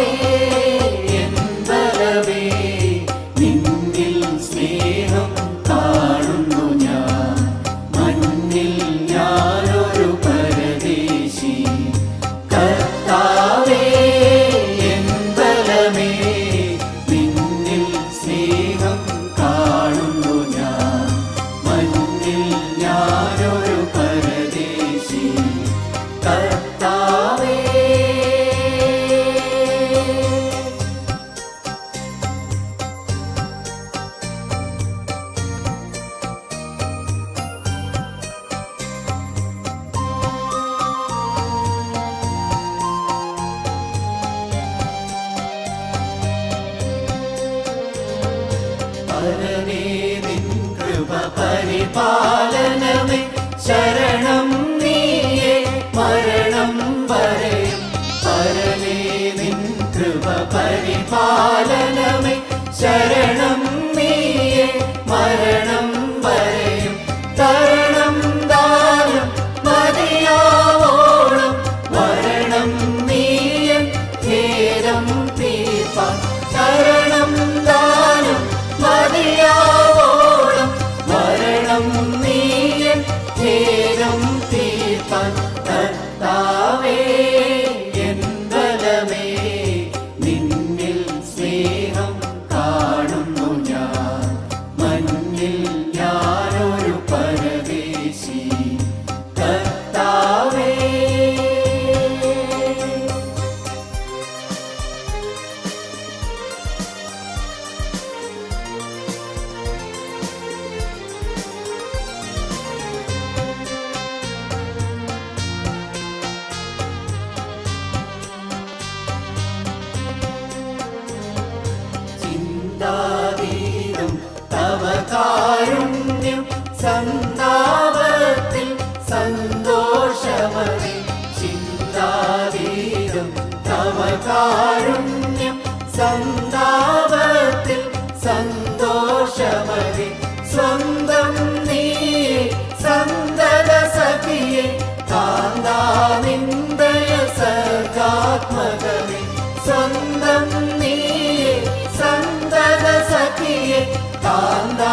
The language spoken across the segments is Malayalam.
você. പരിപാലനമേ നിൻ കൃപ ശരണം നീയെ മരണം പരമേ നിൻ കൃപ ശരണം നീയെ മരണം സ്വന്തം നീയെ സന്തത സഖിയെ കാന്താ നിന്ദയ സർഗാത്മകമേ സ്വന്തം നീയെ സന്തത സഖിയെ കാന്താ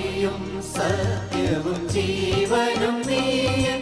നീയും സത്യവും ജീവനും നീയും